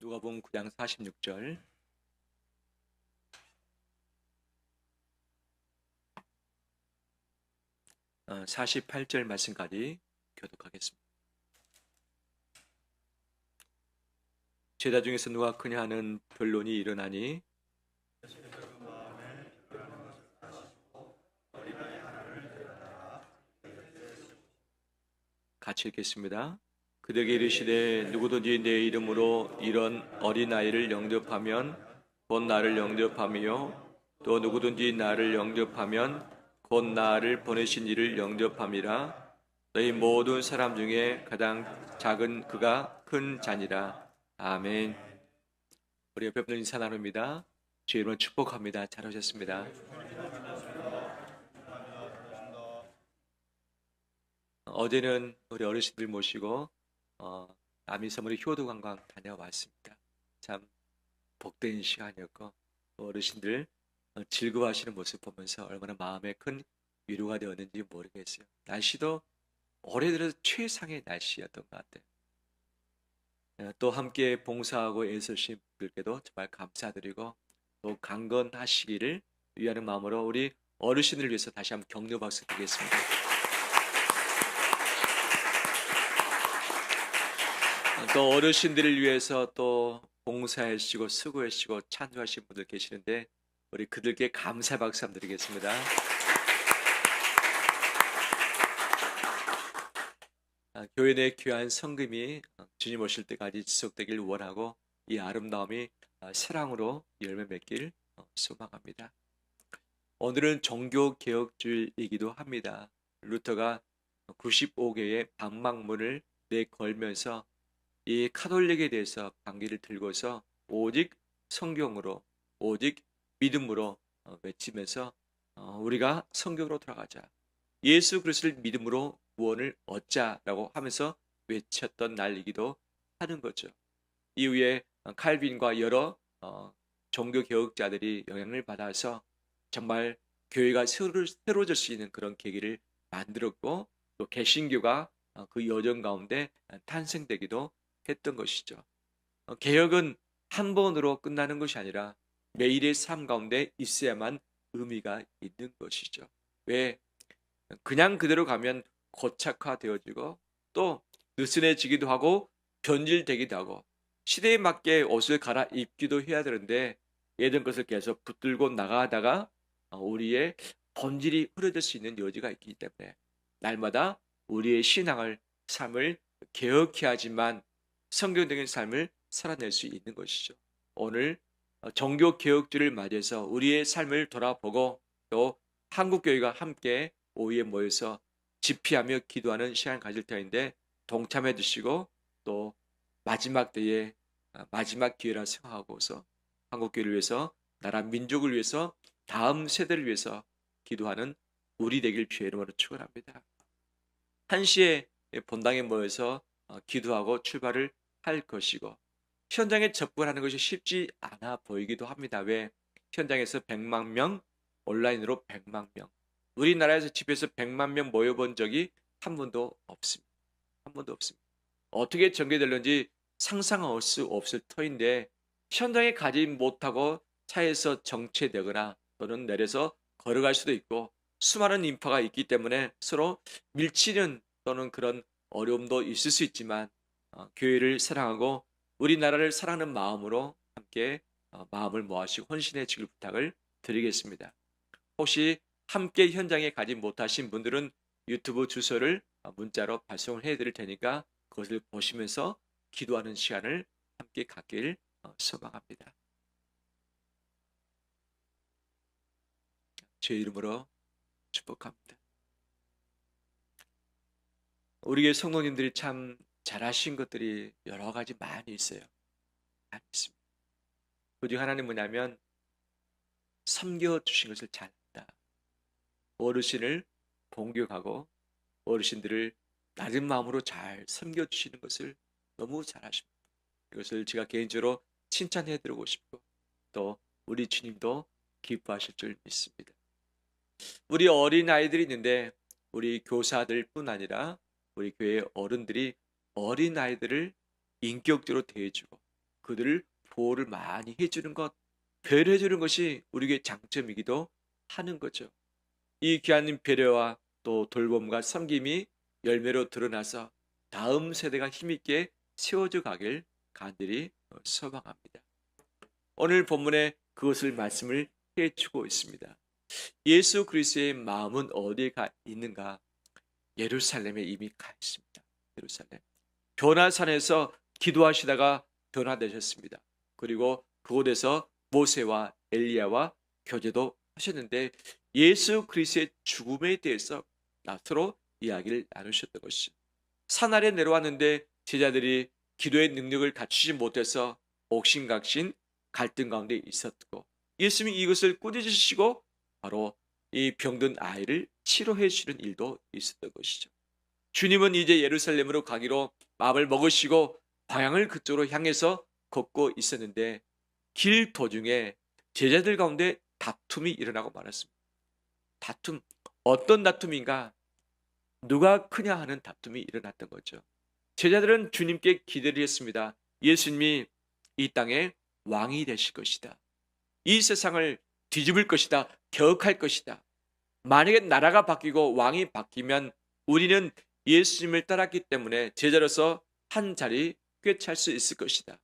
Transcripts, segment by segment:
누가복음 9장 46절 어, 48절 말씀까지 교독하겠습니다. 제자 중에서 누가 크냐 하는 변론이 일어나니 같이 읽겠습니다. 그들에게 이르시되 누구든지 내 이름으로 이런 어린아이를 영접하면 곧 나를 영접함이요. 또 누구든지 나를 영접하면 곧 나를 보내신 이를 영접함이라. 너희 모든 사람 중에 가장 작은 그가 큰 자니라. 아멘. 우리 옆에 분들 인사 나눕니다. 주의 이름으로 축복합니다. 잘 오셨습니다. 어제는 우리 어르신들 모시고 어, 남이섬으로 효도 관광 다녀왔습니다. 참 복된 시간이었고 또 어르신들 어, 즐거워하시는 모습 보면서 얼마나 마음에 큰 위로가 되었는지 모르겠어요. 날씨도 올해 들어서 최상의 날씨였던 것 같아요. 어, 또 함께 봉사하고 애쓰신 분들께도 정말 감사드리고 또 강건하시기를 위하는 마음으로 우리 어르신을 위해서 다시 한번 격려 박수 드리겠습니다. 또 어르신들을 위해서 또 봉사하시고 수고하시고 찬조하신 분들 계시는데 우리 그들께 감사 박수 한번 드리겠습니다. 아, 교회 내 귀한 성금이 주님 오실 때까지 지속되길 원하고 이 아름다움이 아, 사랑으로 열매 맺길 어, 소망합니다. 오늘은 종교 개혁주의이기도 합니다. 루터가 95개의 방망문을 내걸면서 이 카톨릭에 대해서 반기를 들고서 오직 성경으로 오직 믿음으로 어, 외치면서 어, 우리가 성경으로 돌아가자. 예수 그리스도를 믿음으로 구원을 얻자라고 하면서 외쳤던 날이기도 하는 거죠. 이후에 칼빈과 여러 어, 종교 개혁자들이 영향을 받아서 정말 교회가 새로, 새로워질 수 있는 그런 계기를 만들었고 또 개신교가 어, 그 여정 가운데 탄생되기도 했던 것이죠. 어, 개혁은 한 번으로 끝나는 것이 아니라 매일의 삶 가운데 있어야만 의미가 있는 것이죠. 왜? 그냥 그대로 가면 고착화되어지고 또 느슨해지기도 하고 변질되기도 하고 시대에 맞게 옷을 갈아입기도 해야 되는데 예전 것을 계속 붙들고 나가다가 어, 우리의 본질이 흐려질 수 있는 여지가 있기 때문에 날마다 우리의 신앙을 삶을 개혁해야지만 성경적인 삶을 살아낼 수 있는 것이죠. 오늘 어, 종교 개혁주를 맞이해서 우리의 삶을 돌아보고 또 한국 교회가 함께 오후에 모여서 집회하며 기도하는 시간 가질 터인데 동참해 주시고 또 마지막 때에 어, 마지막 기회라 생각하고서 한국 교회를 위해서 나라 민족을 위해서 다음 세대를 위해서 기도하는 우리 되길 주의 이름으로 축원합니다. 1시에 본당에 모여서 어, 기도하고 출발을 할 것이고 현장에 접근하는 것이 쉽지 않아 보이기도 합니다. 왜? 현장에서 100만 명, 온라인으로 100만 명. 우리나라에서 집에서 100만 명 모여본 적이 한 번도 없습니다. 한 번도 없습니다. 어떻게 전개될는지 상상할 수 없을 터인데 현장에 가지 못하고 차에서 정체되거나 또는 내려서 걸어갈 수도 있고 수많은 인파가 있기 때문에 서로 밀치는 또는 그런 어려움도 있을 수 있지만 어, 교회를 사랑하고 우리나라를 사랑하는 마음으로 함께 어, 마음을 모아시고 헌신해 주길 부탁을 드리겠습니다. 혹시 함께 현장에 가지 못하신 분들은 유튜브 주소를 어, 문자로 발송을 해 드릴 테니까 그것을 보시면서 기도하는 시간을 함께 갖길 어, 소망합니다. 제 이름으로 축복합니다. 우리의 성도님들이 참 잘하신 것들이 여러 가지 많이 있어요. 많이 있습니다. 그중 하나는 뭐냐면 섬겨주신 것을 잘한다. 어르신을 공격하고 어르신들을 낮은 마음으로 잘 섬겨주시는 것을 너무 잘하십니다. 이것을 제가 개인적으로 칭찬해드리고 싶고 또 우리 주님도 기뻐하실 줄 믿습니다. 우리 어린 아이들이 있는데 우리 교사들뿐 아니라 우리 교회 어른들이 어린 아이들을 인격적으로 대해주고 그들을 보호를 많이 해주는 것, 배려해주는 것이 우리에게 장점이기도 하는 거죠. 이 귀한 배려와 또 돌봄과 섬김이 열매로 드러나서 다음 세대가 힘있게 세워져 가길 간절히 어, 소망합니다. 오늘 본문에 그것을 말씀을 해주고 있습니다. 예수 그리스도의 마음은 어디에 가 있는가? 예루살렘에 이미 가 있습니다. 예루살렘. 변화산에서 기도하시다가 변화되셨습니다. 그리고 그곳에서 모세와 엘리야와 교제도 하셨는데 예수 그리스도의 죽음에 대해서 나서로 이야기를 나누셨던 것이 산 아래 내려왔는데 제자들이 기도의 능력을 갖추지 못해서 옥신각신 갈등 가운데 있었고 예수님이 이것을 꾸짖으시고 바로 이 병든 아이를 치료해 주는 일도 있었던 것이죠. 주님은 이제 예루살렘으로 가기로 마음을 먹으시고 방향을 그쪽으로 향해서 걷고 있었는데 길 도중에 제자들 가운데 다툼이 일어나고 말았습니다. 다툼 어떤 다툼인가? 누가 크냐 하는 다툼이 일어났던 거죠. 제자들은 주님께 기대를 했습니다. 예수님이 이 땅에 왕이 되실 것이다. 이 세상을 뒤집을 것이다. 개혁할 것이다. 만약에 나라가 바뀌고 왕이 바뀌면 우리는 예수님을 따랐기 때문에 제자로서 한 자리 꿰찰 수 있을 것이다.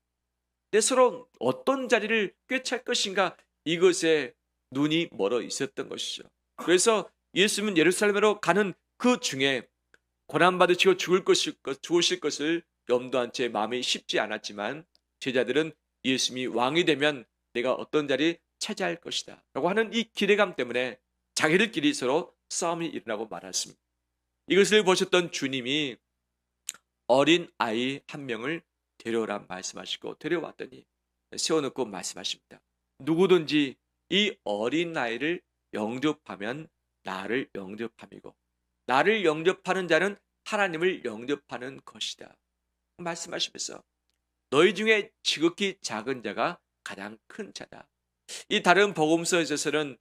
근데 서로 어떤 자리를 꿰찰 것인가 이것에 눈이 멀어 있었던 것이죠. 그래서 예수님은 예루살렘으로 가는 그 중에 고난 받으시고 죽을 것을 죽으실 것을 염두한 채 마음이 쉽지 않았지만 제자들은 예수님이 왕이 되면 내가 어떤 자리 차지할 것이다. 라고 하는 이 기대감 때문에 자기들끼리 서로 싸움이 일어나고 말았습니다. 이것을 보셨던 주님이 어린 아이 한 명을 데려오라 말씀하시고 데려왔더니 세워놓고 말씀하십니다. 누구든지 이 어린 아이를 영접하면 나를 영접함이고 나를 영접하는 자는 하나님을 영접하는 것이다. 말씀하시면서 너희 중에 지극히 작은 자가 가장 큰 자다. 이 다른 복음서에서는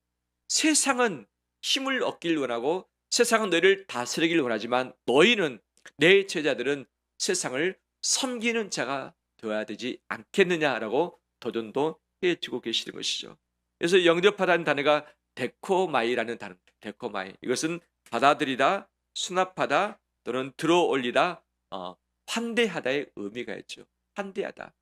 세상은 힘을 얻길 원하고 세상은 너희를 다스리길 원하지만 너희는 내 제자들은 세상을 섬기는 자가 되어야 되지 않겠느냐라고 도전도 해주고 계시는 것이죠. 그래서 영접하다는 단어가 데코마이라는 단어, 데코마이. 이것은 받아들이다, 수납하다 또는 들어올리다, 어, 환대하다의 의미가 있죠. 환대하다.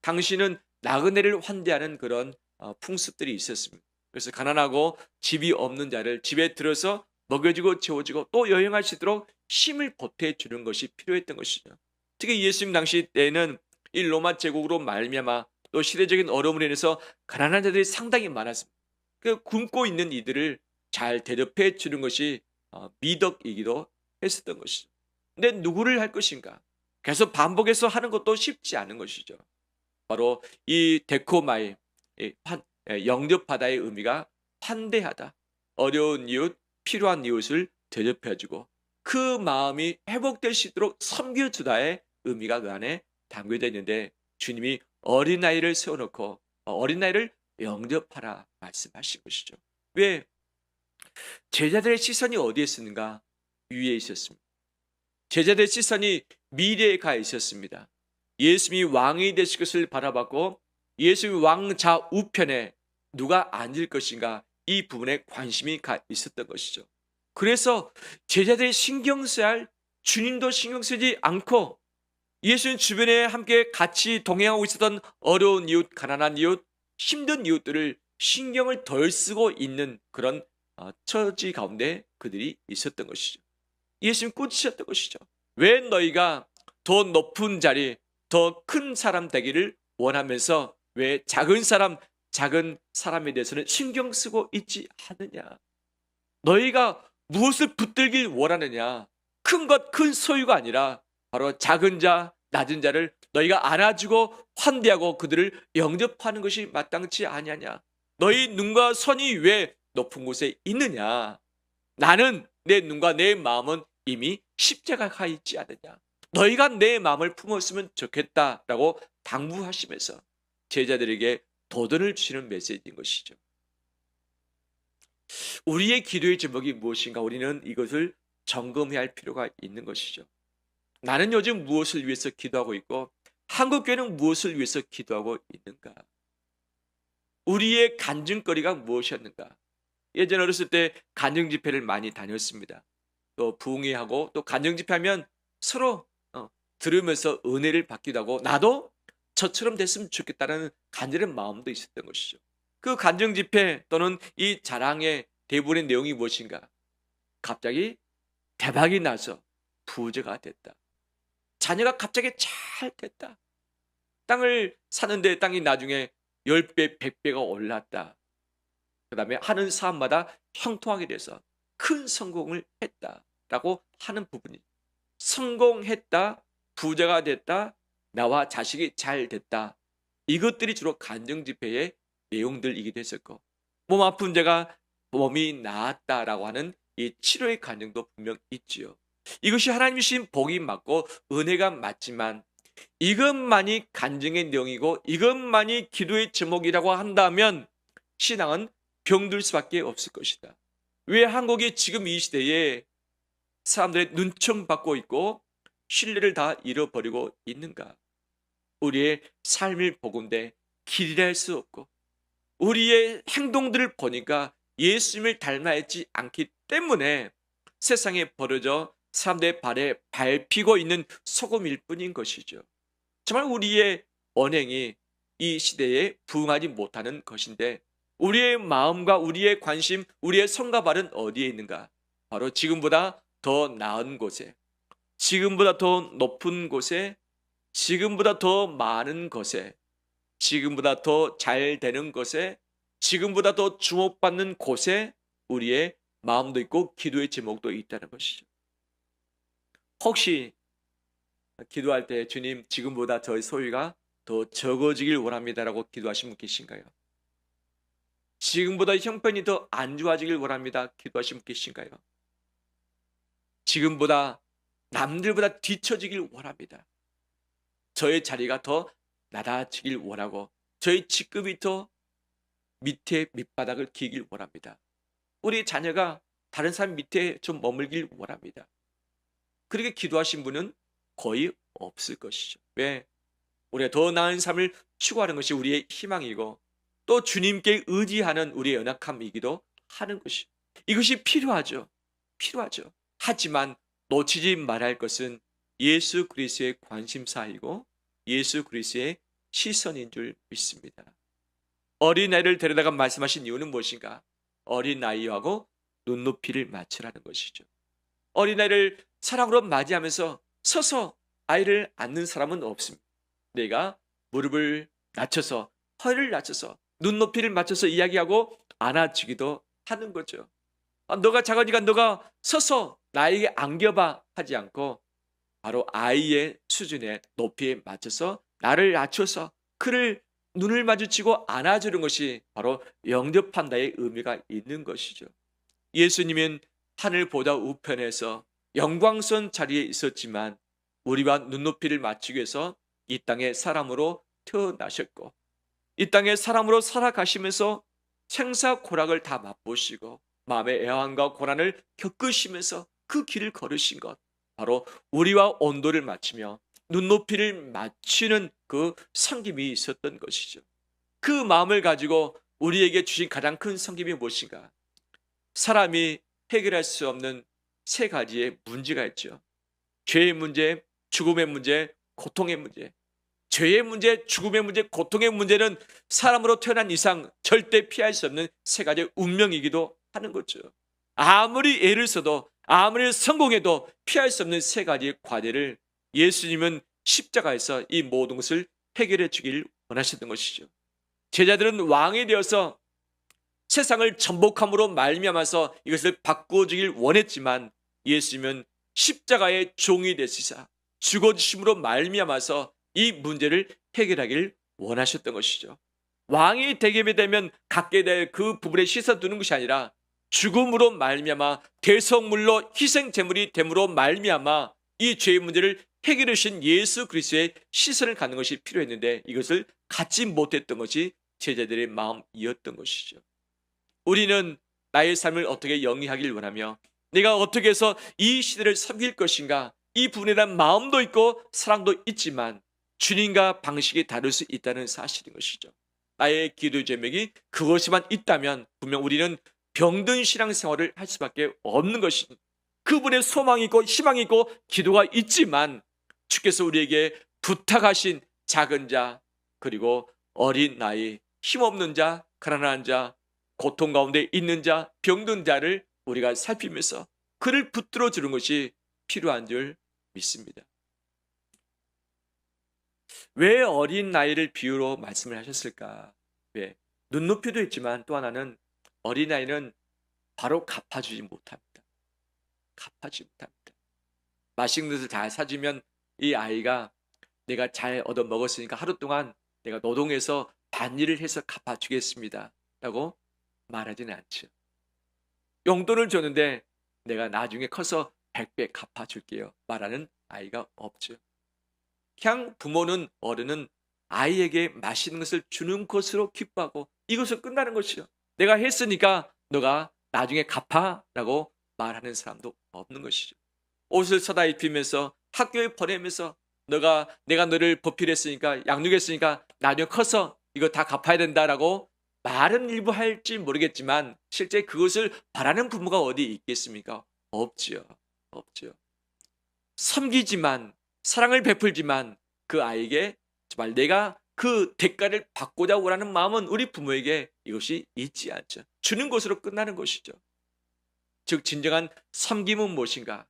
당신은 나그네를 환대하는 그런 어, 풍습들이 있었습니다. 그래서 가난하고 집이 없는 자를 집에 들어서 먹여주고 채워주고 또 여행할 수 있도록 힘을 보태주는 것이 필요했던 것이죠. 특히 예수님 당시 때는 이 로마 제국으로 말미암아 또 시대적인 어려움으로 인해서 가난한 자들이 상당히 많았습니다. 그 굶고 있는 이들을 잘 대접해 주는 것이 어, 미덕이기도 했었던 것이죠. 근데 누구를 할 것인가? 계속 반복해서 하는 것도 쉽지 않은 것이죠. 바로 이 데코마이 예, 영접하다의 의미가 환대하다. 어려운 이웃, 필요한 이웃을 대접해주고 그 마음이 회복될 수 있도록 섬겨주다의 의미가 그 안에 담겨져 있는데 주님이 어린아이를 세워놓고 어린아이를 영접하라 말씀하신 것이죠. 왜? 제자들의 시선이 어디에 있었는가? 위에 있었습니다. 제자들의 시선이 미래에 가 있었습니다. 예수님이 왕이 되실 것을 바라봤고 예수님이 왕자 우편에 누가 앉을 것인가 이 부분에 관심이 가 있었던 것이죠. 그래서 제자들이 신경 써야 할 주님도 신경 쓰지 않고 예수님 주변에 함께 같이 동행하고 있었던 어려운 이웃, 가난한 이웃, 힘든 이웃들을 신경을 덜 쓰고 있는 그런 어, 처지 가운데 그들이 있었던 것이죠. 예수님 꾸짖으셨던 것이죠. 왜 너희가 더 높은 자리, 더 큰 사람 되기를 원하면서 왜 작은 사람, 작은 사람에 대해서는 신경 쓰고 있지 않느냐? 너희가 무엇을 붙들길 원하느냐? 큰 것, 큰 소유가 아니라 바로 작은 자, 낮은 자를 너희가 안아주고 환대하고 그들을 영접하는 것이 마땅치 아니하냐? 너희 눈과 손이 왜 높은 곳에 있느냐? 나는 내 눈과 내 마음은 이미 십자가 가 있지 않느냐? 너희가 내 마음을 품었으면 좋겠다라고 당부하시면서 제자들에게 도전을 주시는 메시지인 것이죠. 우리의 기도의 제목이 무엇인가 우리는 이것을 점검해야 할 필요가 있는 것이죠. 나는 요즘 무엇을 위해서 기도하고 있고 한국 교회는 무엇을 위해서 기도하고 있는가? 우리의 간증거리가 무엇이었는가? 예전 어렸을 때 간증 집회를 많이 다녔습니다. 또 부흥회하고 또 간증 집회하면 서로 어, 들으면서 은혜를 받기도 하고 나도 저처럼 됐으면 좋겠다는 간절한 마음도 있었던 것이죠. 그 간증 집회 또는 이 자랑의 대부분의 내용이 무엇인가? 갑자기 대박이 나서 부자가 됐다. 자녀가 갑자기 잘 됐다. 땅을 사는데 땅이 나중에 10배, 100배가 올랐다. 그 다음에 하는 사업마다 형통하게 돼서 큰 성공을 했다 라고 하는 부분이 성공했다, 부자가 됐다, 나와 자식이 잘 됐다. 이것들이 주로 간증 집회의 내용들이기도 했었고 몸 아픈 자가 몸이 나았다라고 하는 이 치료의 간증도 분명 있지요. 이것이 하나님이 주신 복이 맞고 은혜가 맞지만 이것만이 간증의 내용이고 이것만이 기도의 제목이라고 한다면 신앙은 병들 수밖에 없을 것이다. 왜 한국이 지금 이 시대에 사람들의 눈총 받고 있고 신뢰를 다 잃어버리고 있는가? 우리의 삶을 보건대 길이할 수 없고 우리의 행동들을 보니까 예수님을 닮아있지 않기 때문에 세상에 벌어져 사람들의 발에 밟히고 있는 소금일 뿐인 것이죠. 정말 우리의 언행이 이 시대에 부응하지 못하는 것인데 우리의 마음과 우리의 관심, 우리의 손과 발은 어디에 있는가? 바로 지금보다 더 나은 곳에, 지금보다 더 높은 곳에, 지금보다 더 많은 것에, 지금보다 더 잘 되는 것에, 지금보다 더 주목받는 곳에 우리의 마음도 있고 기도의 제목도 있다는 것이죠. 혹시 기도할 때 주님 지금보다 저의 소유가 더 적어지길 원합니다라고 기도하신 분 계신가요? 지금보다 형편이 더 안 좋아지길 원합니다. 기도하신 분 계신가요? 지금보다 남들보다 뒤처지길 원합니다. 저의 자리가 더 낮아지길 원하고 저의 직급이 더 밑에 밑바닥을 기길 원합니다. 우리 자녀가 다른 사람 밑에 좀 머물길 원합니다. 그렇게 기도하신 분은 거의 없을 것이죠. 왜? 우리가 더 나은 삶을 추구하는 것이 우리의 희망이고 또 주님께 의지하는 우리의 연약함이기도 하는 것이 이것이 필요하죠. 필요하죠. 하지만 놓치지 말할 것은 예수 그리스도의 관심사이고 예수 그리스도의 시선인 줄 믿습니다. 어린아이를 데려다가 말씀하신 이유는 무엇인가? 어린아이하고 눈높이를 맞추라는 것이죠. 어린아이를 사랑으로 맞이하면서 서서 아이를 안는 사람은 없습니다. 내가 무릎을 낮춰서 허리를 낮춰서 눈높이를 맞춰서 이야기하고 안아주기도 하는 거죠. 아, 너가 작으니까 너가 서서 나에게 안겨봐 하지 않고 바로 아이의 수준에 높이에 맞춰서 나를 낮춰서 그를 눈을 마주치고 안아주는 것이 바로 영접한 다의 의미가 있는 것이죠. 예수님은 하늘보다 우편에서 영광선 자리에 있었지만 우리와 눈높이를 맞추기 위해서 이 땅에 사람으로 태어나셨고 이 땅에 사람으로 살아가시면서 생사 고락을 다 맛보시고 마음의 애환과 고난을 겪으시면서 그 길을 걸으신 것 바로 우리와 온도를 맞추며 눈높이를 맞추는 그 성김이 있었던 것이죠. 그 마음을 가지고 우리에게 주신 가장 큰 성김이 무엇인가? 사람이 해결할 수 없는 세 가지의 문제가 있죠. 죄의 문제, 죽음의 문제, 고통의 문제. 죄의 문제, 죽음의 문제, 고통의 문제는 사람으로 태어난 이상 절대 피할 수 없는 세 가지의 운명이기도 하는 거죠. 아무리 애를 써도 아무리 성공해도 피할 수 없는 세 가지의 과제를 예수님은 십자가에서 이 모든 것을 해결해 주길 원하셨던 것이죠. 제자들은 왕이 되어서 세상을 전복함으로 말미암아서 이것을 바꿔주길 원했지만 예수님은 십자가의 종이 되시사 죽어주심으로 말미암아서 이 문제를 해결하길 원하셨던 것이죠. 왕이 되게 되면 갖게 될 그 부분에 씻어두는 것이 아니라 죽음으로 말미암아 대성물로 희생 제물이 됨으로 말미암아 이 죄의 문제를 해결해 주신 예수 그리스도의 시선을 갖는 것이 필요했는데 이것을 갖지 못했던 것이 제자들의 마음이었던 것이죠. 우리는 나의 삶을 어떻게 영위하길 원하며 내가 어떻게 해서 이 시대를 섬길 것인가 이 부분에 대한 마음도 있고 사랑도 있지만 주님과 방식이 다를 수 있다는 사실인 것이죠. 나의 기도 제목이 그것이만 있다면 분명 우리는 병든 신앙생활을 할 수밖에 없는 것이 그분의 소망이 있고 희망이 있고 기도가 있지만 주께서 우리에게 부탁하신 작은 자 그리고 어린 나이 힘없는 자 가난한 자 고통 가운데 있는 자 병든 자를 우리가 살피면서 그를 붙들어 주는 것이 필요한 줄 믿습니다. 왜 어린 나이를 비유로 말씀을 하셨을까? 왜? 눈높이도 있지만 또 하나는 어린아이는 바로 갚아주지 못합니다. 갚아주지 못합니다. 맛있는 것을 잘 사주면 이 아이가 내가 잘 얻어 먹었으니까 하루 동안 내가 노동해서 반일을 해서 갚아주겠습니다. 라고 말하지는 않죠. 용돈을 줬는데 내가 나중에 커서 100배 갚아줄게요. 말하는 아이가 없죠. 그냥 부모는 어른은 아이에게 맛있는 것을 주는 것으로 기뻐하고 이것으로 끝나는 것이요. 내가 했으니까 너가 나중에 갚아라고 말하는 사람도 없는 것이죠. 옷을 사다 입히면서 학교에 보내면서 너가 내가 너를 보필했으니까 양육했으니까 나중에 커서 이거 다 갚아야 된다라고 말은 일부 할지 모르겠지만 실제 그것을 바라는 부모가 어디 있겠습니까? 없지요. 없지요. 섬기지만 사랑을 베풀지만 그 아이에게 정말 내가 그 대가를 받고자 원하는 마음은 우리 부모에게 이것이 있지 않죠. 주는 것으로 끝나는 것이죠. 즉 진정한 섬김은 무엇인가?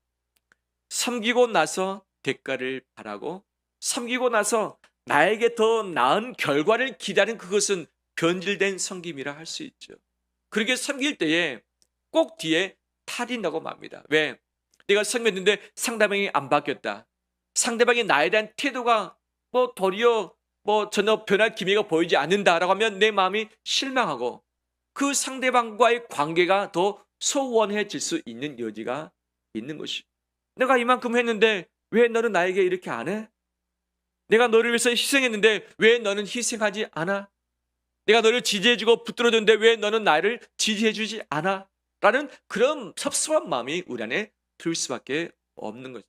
섬기고 나서 대가를 바라고 섬기고 나서 나에게 더 나은 결과를 기다리는 그것은 변질된 섬김이라 할 수 있죠. 그렇게 섬길 때에 꼭 뒤에 탈이 나고 맙니다. 왜? 내가 섬겼는데 상대방이 안 바뀌었다. 상대방이 나에 대한 태도가 뭐 도리어 뭐 전혀 변할 기미가 보이지 않는다라고 하면 내 마음이 실망하고 그 상대방과의 관계가 더 소원해질 수 있는 여지가 있는 것이. 내가 이만큼 했는데 왜 너는 나에게 이렇게 안 해? 내가 너를 위해서 희생했는데 왜 너는 희생하지 않아? 내가 너를 지지해주고 붙들어줬는데 왜 너는 나를 지지해주지 않아? 라는 그런 섭섭한 마음이 우리 안에 들 수밖에 없는 거죠.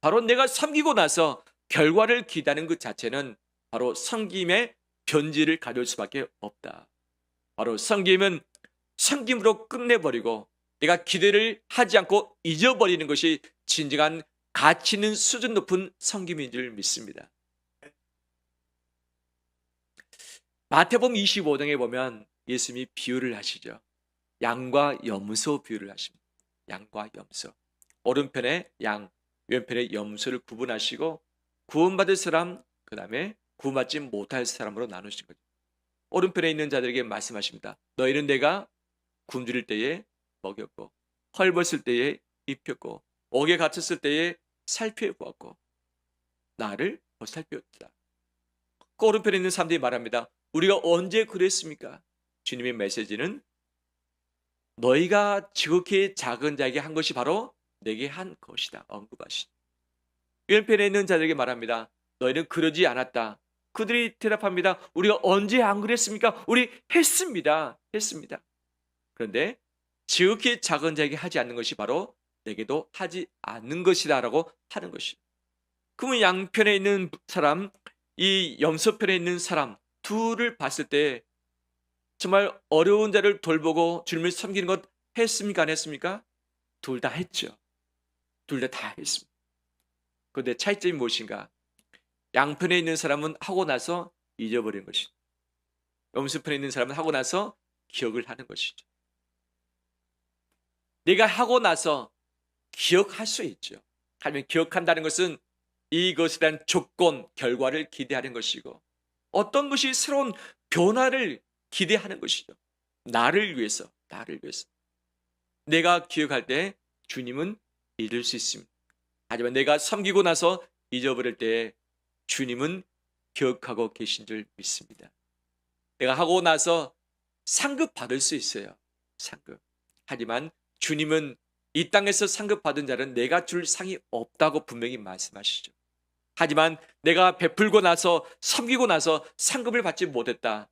바로 내가 섬기고 나서 결과를 기다리는 것 자체는 바로 섬김의 변질을 가져올 수밖에 없다. 바로 섬김은 섬김으로 끝내버리고 내가 기대를 하지 않고 잊어버리는 것이 진정한 가치 있는 수준 높은 섬김인 줄 믿습니다. 마태복음 25장에 보면 예수님이 비유를 하시죠. 양과 염소 비유를 하십니다. 양과 염소. 오른편에 양, 왼편에 염소를 구분하시고 구원받을 사람, 그 다음에 구원받지 못할 사람으로 나누신 거죠. 오른편에 있는 자들에게 말씀하십니다. 너희는 내가 굶주릴 때에 먹였고 헐벗을 때에 입혔고 옥에 갇혔을 때에 살펴보았고 나를 살펴었다. 그 오른편에 있는 사람들이 말합니다. 우리가 언제 그랬습니까? 주님의 메시지는 너희가 지극히 작은 자에게 한 것이 바로 내게 한 것이다. 언급하시. 왼편에 있는 자들에게 말합니다. 너희는 그러지 않았다. 그들이 대답합니다. 우리가 언제 안 그랬습니까? 우리 했습니다. 했습니다. 그런데 지극히 작은 자에게 하지 않는 것이 바로 내게도 하지 않는 것이다라고 하는 것이. 그러면 양편에 있는 사람, 이 염소편에 있는 사람 둘을 봤을 때 정말 어려운 자를 돌보고 주님을 섬기는 것 했습니까? 안 했습니까? 둘 다 했죠. 둘 다 다 했습니다. 그런데 차이점이 무엇인가? 양편에 있는 사람은 하고 나서 잊어버린 것이죠. 염소편에 있는 사람은 하고 나서 기억을 하는 것이죠. 내가 하고 나서 기억할 수 있죠. 하지만 기억한다는 것은 이것에 대한 조건, 결과를 기대하는 것이고 어떤 것이 새로운 변화를 기대하는 것이죠. 나를 위해서, 나를 위해서. 내가 기억할 때 주님은 잊을 수 있습니다. 하지만 내가 섬기고 나서 잊어버릴 때 주님은 기억하고 계신 줄 믿습니다. 내가 하고 나서 상급 받을 수 있어요. 상급. 하지만 주님은 이 땅에서 상급 받은 자는 내가 줄 상이 없다고 분명히 말씀하시죠. 하지만 내가 베풀고 나서 섬기고 나서 상급을 받지 못했다.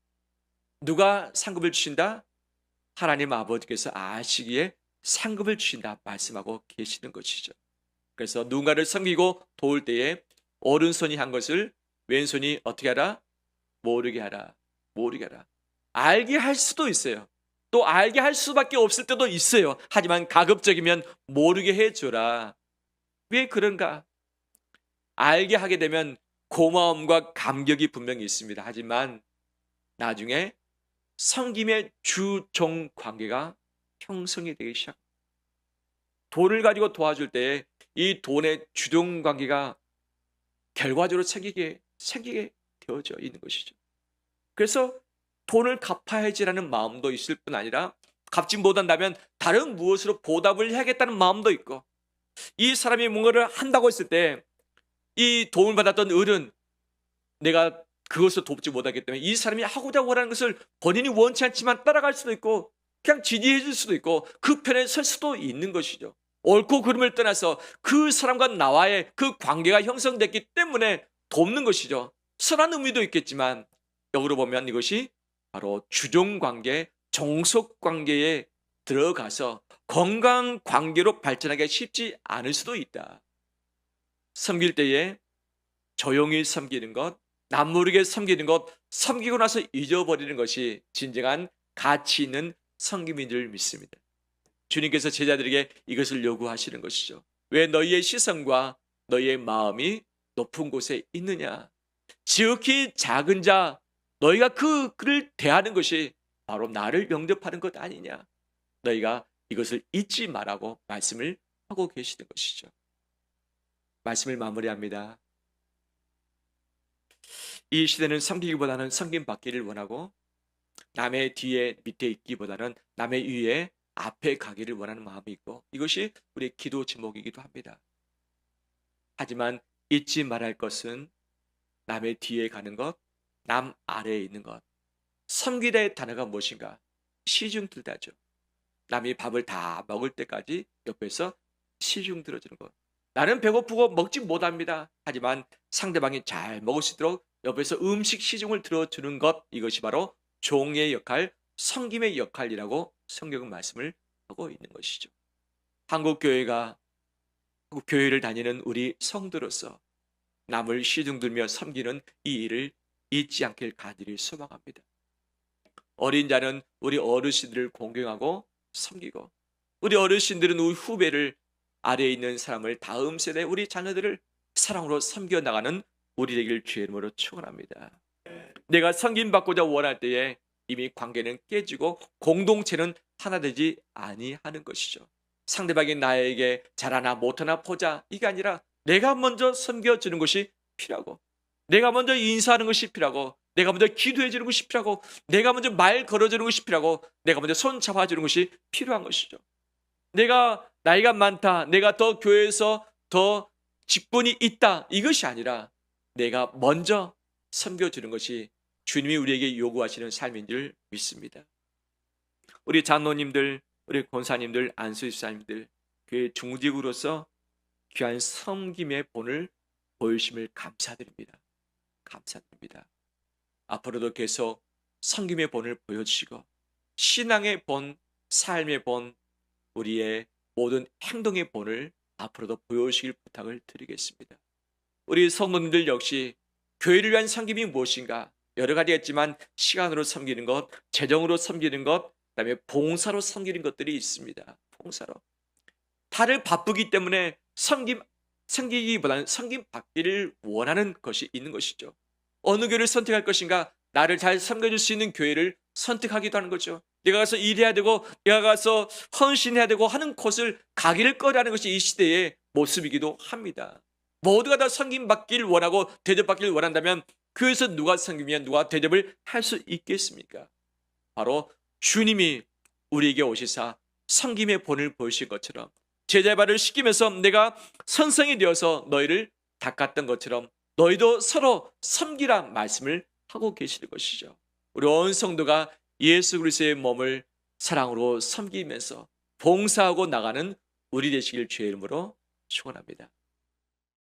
누가 상급을 주신다? 하나님 아버지께서 아시기에 상급을 주신다 말씀하고 계시는 것이죠. 그래서 누군가를 섬기고 도울 때에 오른손이 한 것을 왼손이 어떻게 하라? 모르게 하라. 모르게 하라. 알게 할 수도 있어요. 또 알게 할 수밖에 없을 때도 있어요. 하지만 가급적이면 모르게 해줘라. 왜 그런가? 알게 하게 되면 고마움과 감격이 분명히 있습니다. 하지만 나중에 성김의 주종 관계가 형성이 되기 시작. 돈을 가지고 도와줄 때 이 돈의 주종 관계가 결과적으로 생기게 생기게 되어져 있는 것이죠. 그래서 돈을 갚아야지라는 마음도 있을 뿐 아니라 갚지 못한다면 다른 무엇으로 보답을 해야겠다는 마음도 있고 이 사람이 뭔가를 한다고 했을 때 이 도움을 받았던 어른 내가 그것을 돕지 못하기 때문에 이 사람이 하고자 원하는 것을 본인이 원치 않지만 따라갈 수도 있고 그냥 지지해 줄 수도 있고 그 편에 설 수도 있는 것이죠. 옳고 그름을 떠나서 그 사람과 나와의 그 관계가 형성됐기 때문에 돕는 것이죠. 선한 의미도 있겠지만 역으로 보면 이것이 바로 주종 관계, 종속 관계에 들어가서 건강 관계로 발전하기 쉽지 않을 수도 있다. 섬길 때에 조용히 섬기는 것, 남모르게 섬기는 것, 섬기고 나서 잊어버리는 것이 진정한 가치 있는 섬김인 줄 믿습니다. 주님께서 제자들에게 이것을 요구하시는 것이죠. 왜 너희의 시선과 너희의 마음이 높은 곳에 있느냐? 지극히 작은 자, 너희가 그 그를 대하는 것이 바로 나를 영접하는 것 아니냐? 너희가 이것을 잊지 말라고 말씀을 하고 계시는 것이죠. 말씀을 마무리합니다. 이 시대는 섬기기보다는 섬김 받기를 원하고 남의 뒤에 밑에 있기보다는 남의 위에 앞에 가기를 원하는 마음이 있고 이것이 우리의 기도 제목이기도 합니다. 하지만 잊지 말할 것은 남의 뒤에 가는 것, 남 아래에 있는 것. 섬기다의 단어가 무엇인가? 시중 들다죠. 남이 밥을 다 먹을 때까지 옆에서 시중 들어주는 것. 나는 배고프고 먹지 못합니다. 하지만 상대방이 잘 먹을 수 있도록 옆에서 음식 시중을 들어주는 것 이것이 바로 종의 역할, 성김의 역할이라고 성경은 말씀을 하고 있는 것이죠. 한국 교회가 한국 교회를 다니는 우리 성도로서 남을 시중들며 섬기는 이 일을 잊지 않길 간절히 소망합니다. 어린 자는 우리 어르신들을 공경하고 섬기고 우리 어르신들은 우리 후배를 아래에 있는 사람을 다음 세대 우리 자녀들을 사랑으로 섬겨 나가는 우리 되길 주의 이름으로 축원합니다. 내가 섬김 받고자 원할 때에 이미 관계는 깨지고 공동체는 하나 되지 아니하는 것이죠. 상대방이 나에게 잘하나 못하나 보자 이게 아니라 내가 먼저 섬겨주는 것이 필요하고 내가 먼저 인사하는 것이 필요하고 내가 먼저 기도해 주는 것이 필요하고 내가 먼저 말 걸어주는 것이 필요하고 내가 먼저 손 잡아주는 것이 필요한 것이죠. 내가 나이가 많다. 내가 더 교회에서 더 직분이 있다. 이것이 아니라 내가 먼저 섬겨주는 것이 주님이 우리에게 요구하시는 삶인 줄 믿습니다. 우리 장로님들, 우리 권사님들, 안수집사님들, 교회 중직으로서 귀한 섬김의 본을 보여주심을 감사드립니다. 감사드립니다. 앞으로도 계속 섬김의 본을 보여주시고 신앙의 본, 삶의 본, 우리의 모든 행동의 본을 앞으로도 보여주시길 부탁을 드리겠습니다. 우리 성도님들 역시 교회를 위한 섬김이 무엇인가 여러 가지 있지만 시간으로 섬기는 것, 재정으로 섬기는 것, 그다음에 봉사로 섬기는 것들이 있습니다. 봉사로 다들 바쁘기 때문에 섬김 섬기기보다는 섬김 받기를 원하는 것이 있는 것이죠. 어느 교회를 선택할 것인가? 나를 잘 섬겨줄 수 있는 교회를 선택하기도 하는 거죠. 내가 가서 일해야 되고, 내가 가서 헌신해야 되고 하는 곳을 가기를 꺼려하는 것이 이 시대의 모습이기도 합니다. 모두가 다 섬김 받기를 원하고 대접받기를 원한다면 그에서 누가 섬기면 누가 대접을 할 수 있겠습니까? 바로 주님이 우리에게 오시사 섬김의 본을 보이신 것처럼 제자의 발을 씻기면서 내가 선생이 되어서 너희를 닦았던 것처럼 너희도 서로 섬기라 말씀을 하고 계시는 것이죠. 우리 온 성도가 예수 그리스도의 몸을 사랑으로 섬기면서 봉사하고 나가는 우리 되시길 주의 이름으로 축원합니다.